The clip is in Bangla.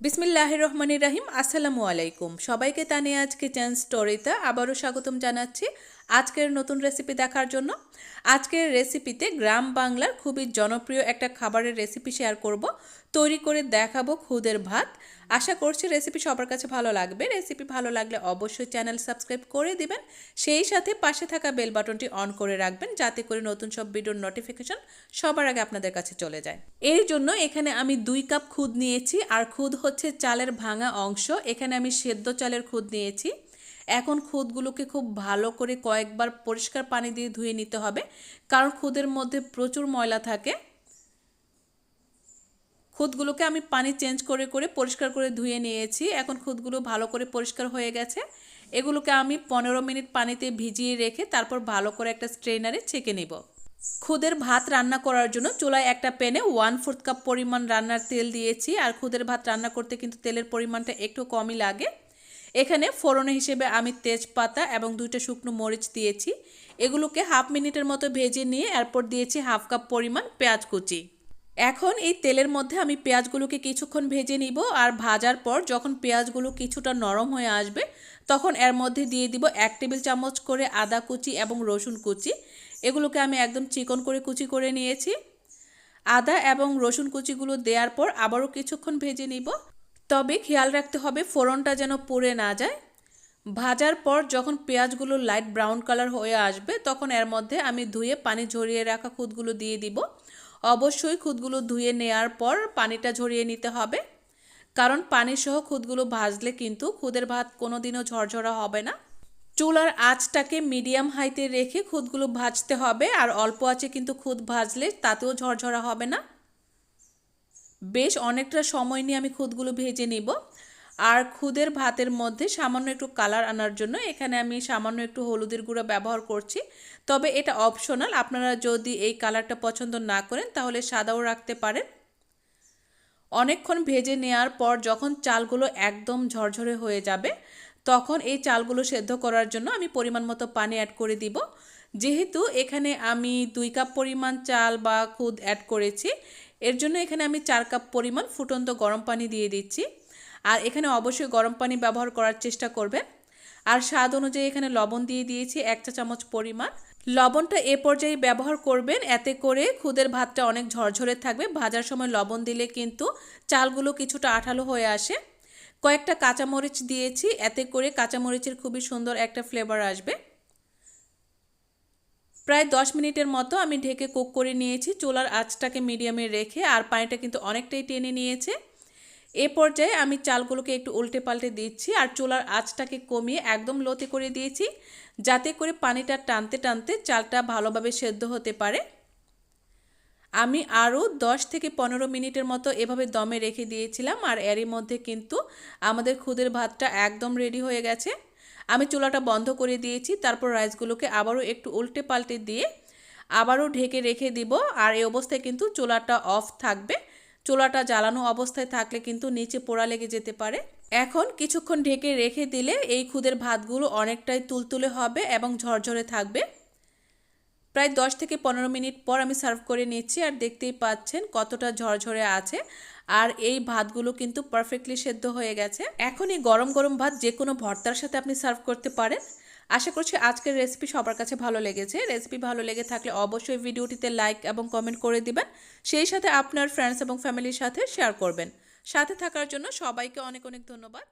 বিসমিল্লাহ রহমানির রাহিম। আসসালামু আলাইকুম। সবাইকে তানে আজকে চ্যান্স স্টোরিতে আবারও স্বাগতম জানাচ্ছি। আজকের নতুন রেসিপি দেখার জন্য। আজকের রেসিপিতে গ্রাম বাংলার খুবই জনপ্রিয় একটা খাবারের রেসিপি শেয়ার করব। তৈরি করে দেখাবো খুদের ভাত। আশা করছি রেসিপি সবার কাছে ভালো লাগবে। রেসিপি ভালো লাগলে অবশ্যই চ্যানেল সাবস্ক্রাইব করে দিবেন। সেই সাথে পাশে থাকা বেল বাটনটি অন করে রাখবেন যাতে করে নতুন সব ভিডিওর নোটিফিকেশন সবার আগে আপনাদের কাছে চলে যায়। এর জন্য এখানে আমি দুই কাপ খুদ নিয়েছি। আর খুদ হচ্ছে চালের ভাঙা অংশ। এখানে আমি সেদ্ধ চালের খুদ নিয়েছি। এখন খুদগুলোকে খুব ভালো করে কয়েকবার পরিষ্কার পানি দিয়ে ধুয়ে নিতে হবে। কারণ খুদের মধ্যে প্রচুর ময়লা থাকে। খুদগুলোকে আমি পানি চেঞ্জ করে করে পরিষ্কার করে ধুয়ে নিয়েছি। এখন খুদগুলো ভালো করে পরিষ্কার হয়ে গেছে। এগুলোকে আমি পনেরো মিনিট পানিতে ভিজিয়ে রেখে তারপর ভালো করে একটা স্ট্রেনারে ছেঁকে নিব। খুদের ভাত রান্না করার জন্য চুলায় একটা প্যানে ওয়ান ফোর্থ কাপ পরিমাণ রান্নার তেল দিয়েছি। আর খুদের ভাত রান্না করতে কিন্তু তেলের পরিমাণটা একটু কমই লাগে। এখানে ফোড়নে হিসেবে আমি তেজপাতা এবং দুইটা শুকনো মরিচ দিয়েছি। এগুলোকে হাফ মিনিটের মতো ভেজে নিয়ে এরপর দিয়েছি হাফ কাপ পরিমাণ পেঁয়াজ কুচি। এখন এই তেলের মধ্যে আমি পেঁয়াজগুলোকে কিছুক্ষণ ভেজে নিব আর ভাজার পর যখন পেঁয়াজগুলো কিছুটা নরম হয়ে আসবে, তখন এর মধ্যে দিয়ে দিব এক টেবিল চামচ করে আদা কুচি এবং রসুন কুচি। এগুলোকে আমি একদম চিকন করে কুচি করে নিয়েছি। আদা এবং রসুন কুচিগুলো দেওয়ার পর আবারও কিছুক্ষণ ভেজে নিব। তবে খেয়াল রাখতে হবে ফোড়নটা যেন পুড়ে না যায়। ভাজার পর যখন পেঁয়াজগুলো লাইট ব্রাউন কালার হয়ে আসবে, তখন এর মধ্যে আমি ধুয়ে পানি ঝরিয়ে রাখা খুদগুলো দিয়ে দিব। অবশ্যই খুদগুলো ধুয়ে নেওয়ার পর পানিটা ঝরিয়ে নিতে হবে। কারণ পানি সহ খুদগুলো ভাজলে কিন্তু খুদের ভাত কোনো দিনও ঝরঝরা হবে না। চুলার আঁচটাকে মিডিয়াম হাইতে রেখে খুদগুলো ভাজতে হবে, আর অল্প আঁচে কিন্তু খুদ ভাজলে তাতেও ঝরঝরা হবে না। বেশ অনেকটা সময় নিয়ে আমি খুদগুলো ভেজে নিব। আর খুদের ভাতের মধ্যে সামান্য একটু কালার আনার জন্য এখানে আমি সামান্য একটু হলুদের গুঁড়ো ব্যবহার করছি। তবে এটা অপশনাল আপনারা যদি এই কালারটা পছন্দ না করেন তাহলে সাদাও রাখতে পারেন। অনেকক্ষণ ভেজে নেওয়ার পর যখন চালগুলো একদম ঝরঝরে হয়ে যাবে, তখন এই চালগুলো সেদ্ধ করার জন্য আমি পরিমাণ মতো পানি অ্যাড করে দিব। যেহেতু এখানে আমি দুই কাপ পরিমাণ চাল বা খুদ অ্যাড করেছি, এর জন্য এখানে আমি চার কাপ পরিমাণ ফুটন্ত গরম পানি দিয়ে দিচ্ছি। আর এখানে অবশ্যই গরম পানি ব্যবহার করার চেষ্টা করবেন। আর স্বাদ অনুযায়ী এখানে লবণ দিয়ে দিয়েছি এক চা চামচ পরিমাণ। লবণটা এ পর্যায়ে ব্যবহার করবেন, এতে করে খুদের ভাতটা অনেক ঝরঝরে থাকবে। ভাজার সময় লবণ দিলে কিন্তু চালগুলো কিছুটা আঠালো হয়ে আসে। কয়েকটা কাঁচামরিচ দিয়েছি, এতে করে কাঁচামরিচের খুবই সুন্দর একটা ফ্লেভার আসবে। প্রায় দশ মিনিটের মতো আমি ঢেকে কুক করে নিয়েছি। চুলার আঁচটাকে মিডিয়ামে রেখে আর পানিটা কিন্তু অনেকটাই টেনে নিয়েছে। এ পর্যায়ে আমি চালগুলোকে একটু উল্টে পাল্টে দিচ্ছি আর চুলার আঁচটাকে কমিয়ে একদম লোতে করে দিয়েছি যাতে করে পানিটা টানতে টানতে চালটা ভালোভাবে সেদ্ধ হতে পারে। আমি আরও দশ থেকে পনেরো মিনিটের মতো এভাবে দমে রেখে দিয়েছিলাম আর এরই মধ্যে কিন্তু আমাদের খুদের ভাতটা একদম রেডি হয়ে গেছে। আমি চুলাটা বন্ধ করে দিয়েছি, তারপর রাইসগুলোকে আবারও একটু উল্টে পাল্টে দিয়ে আবারও ঢেকে রেখে দিব। আর এই অবস্থায় কিন্তু চুলাটা অফ থাকবে। চুলাটা জ্বালানো অবস্থায় থাকলে কিন্তু নিচে পোড়া লেগে যেতে পারে। এখন কিছুক্ষণ ঢেকে রেখে দিলে এই খুদের ভাতগুলো অনেকটাই তুলতুলে হবে এবং ঝরঝরে থাকবে। প্রায় দশ থেকে পনেরো মিনিট পর আমি সার্ভ করে নিচ্ছি আর দেখতেই পাচ্ছেন কতটা ঝরঝরে আছে। আর এই ভাতগুলো কিন্তু পারফেক্টলি সেদ্ধ হয়ে গেছে। এখন এই গরম গরম ভাত যে কোনো ভর্তার সাথে আপনি সার্ভ করতে পারেন। আশা করছি আজকের রেসিপি সবার কাছে ভালো লেগেছে। রেসিপি ভালো লেগে থাকলে অবশ্যই ভিডিওটিতে লাইক এবং কমেন্ট করে দিবেন। সেই সাথে আপনার ফ্রেন্ডস এবং ফ্যামিলির সাথে শেয়ার করবেন। সাথে থাকার জন্য সবাইকে অনেক অনেক ধন্যবাদ।